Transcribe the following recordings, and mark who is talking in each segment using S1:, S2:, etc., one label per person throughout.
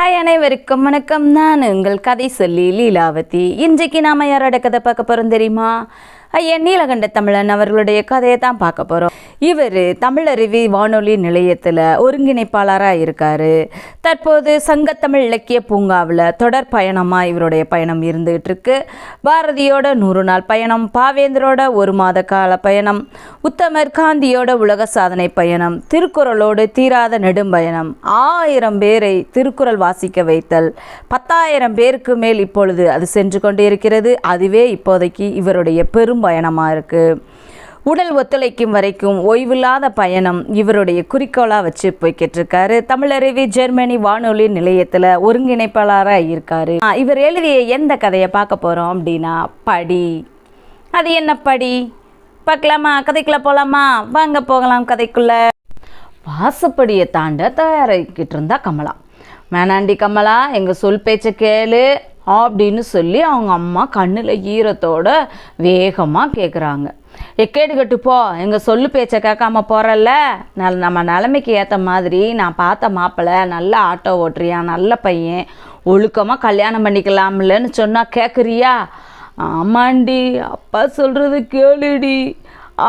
S1: Hi அனைவருக்கும் வணக்கம். நான் உங்கள் கதை சொல்லி லீலாவதி. இன்றைக்கு நாம யாரோட கதை பார்க்க போகிறோம் தெரியுமா? ஐயா நீலகண்ட தமிழன் அவர்களுடைய கதையை தான் பார்க்க போகிறோம் இவர் தமிழருவி வானொலி நிலையத்தில் ஒருங்கிணைப்பாளராக இருக்கார். தற்போது சங்கத்தமிழ் இலக்கிய பூங்காவில் தொடர் பயணமாக இவருடைய பயணம் இருந்துகிட்டு இருக்கு பாரதியோட நூறு நாள் பயணம் பாவேந்தரோட ஒரு மாத கால பயணம் உத்தமர் காந்தியோட உலக சாதனை பயணம் திருக்குறளோடு தீராத நெடும் பயணம் ஆயிரம் பேரை திருக்குறள் வாசிக்க வைத்தல் பத்தாயிரம் பேருக்கு மேல் இப்பொழுது அது சென்று கொண்டு இருக்கிறது அதுவே இப்போதைக்கு இவருடைய பெரும். பயணமாக இருக்குது உடல் ஒத்துழைக்கும் வரைக்கும் ஓய்வில்லாத பயணம் இவருடைய குறிக்கோளாக வச்சு போய்கிட்டு இருக்காரு தமிழருவி ஜெர்மனி வானொலி நிலையத்தில் ஒருங்கிணைப்பாளராக இருக்காரு. இவர் எழுதிய எந்த கதையை பார்க்க போகிறோம் அப்படின்னா படி. அது என்ன படி? பார்க்கலாமா? கதைக்குள்ளே போகலாமா வாங்க போகலாம் கதைக்குள்ள. வாசப்படியை தாண்ட தயாராகிக்கிட்டு இருந்தா கமலா. வேணாண்டி கமலா எங்கள் சொல் பேச்சை கேளு. அப்படின்னு சொல்லி அவங்க அம்மா கண்ணில் ஈரத்தோட வேகமாக கேட்குறாங்க எக்கேடு கட்டுப்போ போ. எங்கள் சொல்லு பேச்சை கேட்காம போகிறல்ல நல் நம்ம நிலைமைக்கு ஏற்ற மாதிரி நான் பார்த்த மாப்பிள்ளை நல்ல ஆட்டோ ஓட்டுறியான் நல்ல பையன். ஒழுக்கமாக கல்யாணம் பண்ணிக்கலாம்லன்னு சொன்னால் கேட்குறியா ஆமாண்டி அப்பா சொல்கிறது கேளுடி.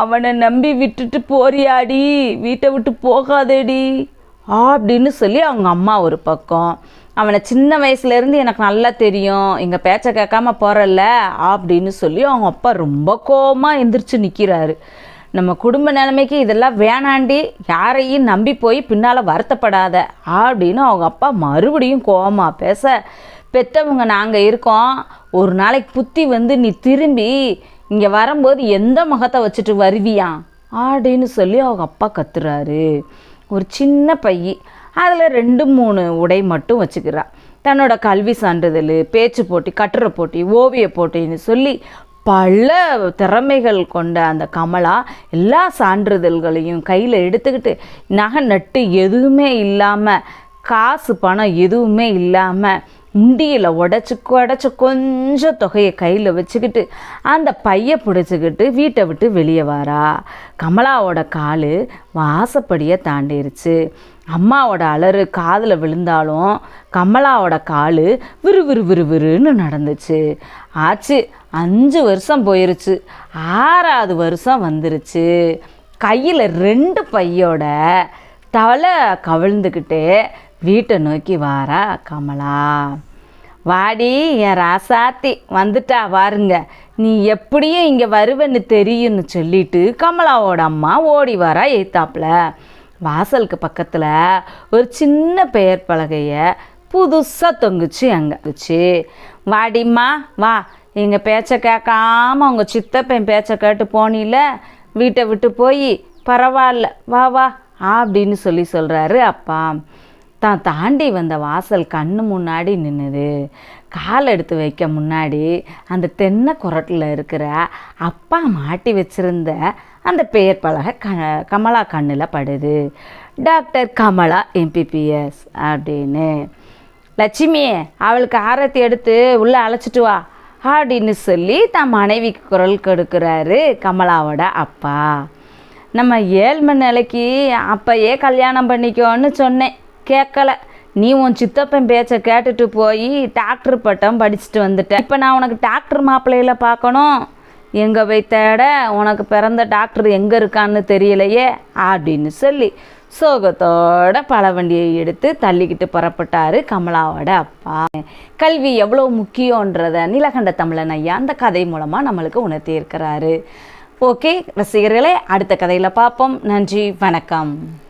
S1: அவனை நம்பி விட்டுட்டு போறியாடி. வீட்டை விட்டு போகாதேடி. அப்படின்னு சொல்லி அவங்க அம்மா ஒரு பக்கம் அவனை சின்ன வயசுலேருந்து எனக்கு நல்லா தெரியும் எங்கள் பேச்சை கேட்காம போகிறல்ல அப்படின்னு சொல்லி அவங்க அப்பா ரொம்ப கோபமாக எந்திரிச்சு நிற்கிறாரு நம்ம குடும்ப நிலைமைக்கு இதெல்லாம் வேணாண்டி யாரையும் நம்பி போய் பின்னால் வருத்தப்படாத அப்படின்னு அவங்க அப்பா மறுபடியும் கோபமாக பேச பெற்றவங்க நாங்கள் இருக்கோம் ஒரு நாளைக்கு புத்தி வந்து நீ திரும்பி இங்கே வரும்போது எந்த முகத்தை வச்சுட்டு வருவியா? அப்படின்னு சொல்லி அவங்க அப்பா கத்துறாரு. ஒரு சின்ன பையன் அதில் ரெண்டு மூணு உடை மட்டும் வச்சுக்கிறா. தன்னோட கல்வி சான்றிதழ் பேச்சு போட்டி கட்டுரை போட்டி ஓவிய போட்டின்னு சொல்லி பல திறமைகள் கொண்ட அந்த கமலா எல்லா சான்றிதழ்களையும் கையில் எடுத்துக்கிட்டு நகை நட்டு எதுவுமே இல்லாமல் காசு பணம் எதுவுமே இல்லாமல் உண்டியில் உடச்சி உடச்சி கொஞ்சம் தொகையை கையில் வச்சுக்கிட்டு அந்த பையை பிடிச்சிக்கிட்டு வீட்டை விட்டு வெளியே வாரா. கமலாவோட கால் வாசப்படியை தாண்டிருச்சு. அம்மாவோட அலறு காதில் விழுந்தாலும் கமலாவோட கால் விறு விறு விறு விறுன்னு நடந்துச்சு. ஆச்சு அஞ்சு வருஷம் போயிருச்சு. ஆறாவது வருஷம் வந்துருச்சு. கையில் ரெண்டு பையோட தலை கவிழ்ந்துக்கிட்டே வீட்டை நோக்கி வாரா கமலா. வாடி என் ராசாத்தி வந்துட்டா வாருங்க. நீ எப்படியும் இங்கே வருவன்னு தெரியும்னு சொல்லிட்டு கமலாவோட அம்மா ஓடி வரா எய்த்தாப்புல வாசலுக்கு பக்கத்தில் ஒரு சின்ன பெயர் பலகையை புதுசாக தொங்குச்சு அங்கே வச்சு. வாடிம்மா வா. எங்கள் பேச்சை கேட்காம உங்கள் சித்தப்பன் பேச்சை கேட்டு போனில? வீட்டை விட்டு போய் பரவாயில்ல. வா வா அப்படின்னு சொல்லி சொல்கிறாரு அப்பா. தான் தாண்டி வந்த வாசல் கண்ணு முன்னாடி நின்னுது. கால் எடுத்து வைக்க முன்னாடி அந்த தென்னை குரட்டில் இருக்கிற அப்பா மாட்டி வச்சிருந்த அந்த பெயர் பலகை க கமலா கண்ணில் படுது. டாக்டர் கமலா எம்பிபிஎஸ் அப்படின்னு. லட்சுமி அவளுக்கு ஆரத்தி எடுத்து உள்ளே அழைச்சிட்டு வா அப்படின்னு சொல்லி தன் மனைவிக்கு குரல் கொடுக்குறாரு கமலாவோட அப்பா. நம்ம ஏழ்மை நிலைக்கு அப்பயே கல்யாணம் பண்ணிக்கோன்னு சொன்னேன். கேட்கல. நீ உன் சித்தப்பன் பேச்சை கேட்டுட்டு போய் டாக்டர் பட்டம் படிச்சுட்டு வந்துட்டேன் இப்போ நான் உனக்கு டாக்டர் மாப்பிள்ளையில பார்க்கணும். எங்கே போய் தேட? உனக்கு பிறந்த டாக்டர் எங்கே இருக்கான்னு தெரியலையே அப்படின்னு சொல்லி சோகத்தோட பழவண்டியை எடுத்து தள்ளிக்கிட்டு புறப்பட்டாரு கமலாவோட அப்பா. கல்வி எவ்வளோ முக்கியன்றத நீலகண்ட தமிழன் ஐயா அந்த கதை மூலமாக நம்மளுக்கு உணர்த்தியிருக்கிறாரு ஓகே ரசிகர்களே அடுத்த கதையில் பார்ப்போம். நன்றி வணக்கம்.